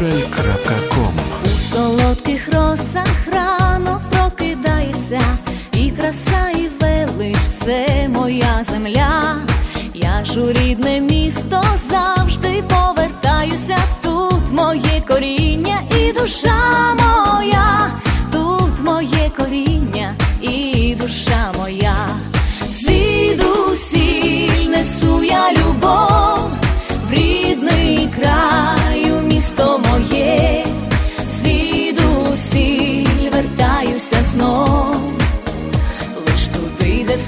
Радіогурель.ком У солодких росах рано прокидається, і краса, і велич це моя земля. Я ж у рідне місто завжди повертаюся. Тут моє коріння і душа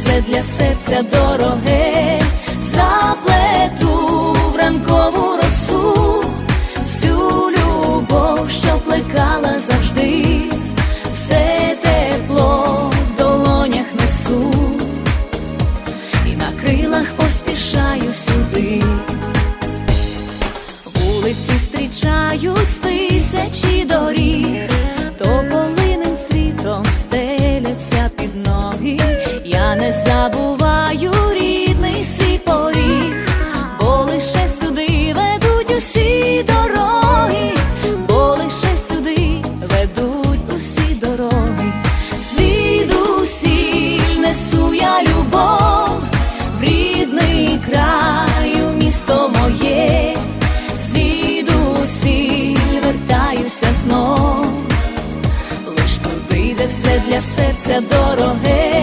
світле для серця дороге, заплету в ранкову росу, всю любов, що плекала завжди, все тепло в долонях несу, і на крилах поспішаю сюди, вулиці стрічають. сти. для серця дороге.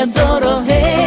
серце дороге.